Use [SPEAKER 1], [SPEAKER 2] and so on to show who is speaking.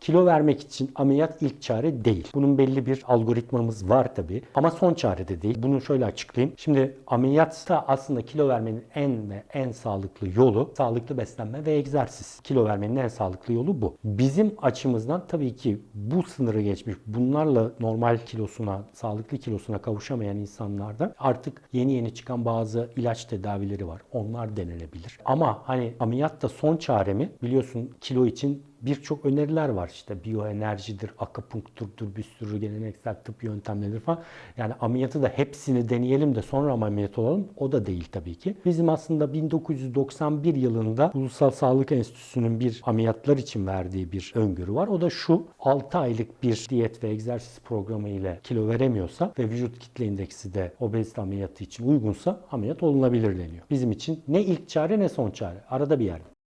[SPEAKER 1] Kilo vermek için ameliyat ilk çare değil. Bunun belli bir algoritmamız var tabii. Ama son çare de değil. Bunu şöyle açıklayayım. Şimdi ameliyatta aslında kilo vermenin en ve en sağlıklı yolu sağlıklı beslenme ve egzersiz. Kilo vermenin en sağlıklı yolu bu. Bizim açımızdan tabii ki bu sınırı geçmiş, bunlarla normal kilosuna, sağlıklı kilosuna kavuşamayan insanlarda artık yeni yeni çıkan bazı ilaç tedavileri var. Onlar denenebilir. Ama hani ameliyatta son çare mi? Biliyorsun kilo için birçok öneriler var işte biyoenerjidir, akupunkturdur, bir sürü geleneksel tıp yöntemleri falan. Yani ameliyatı da hepsini deneyelim de sonra ameliyat olalım o da değil tabii ki. Bizim aslında 1991 yılında Ulusal Sağlık Enstitüsü'nün bir ameliyatlar için verdiği bir öngörü var. O da şu 6 aylık bir diyet ve egzersiz programı ile kilo veremiyorsa ve vücut kitle indeksi de obezite ameliyatı için uygunsa ameliyat olunabilir deniyor. Bizim için ne ilk çare ne son çare. Arada bir yerde.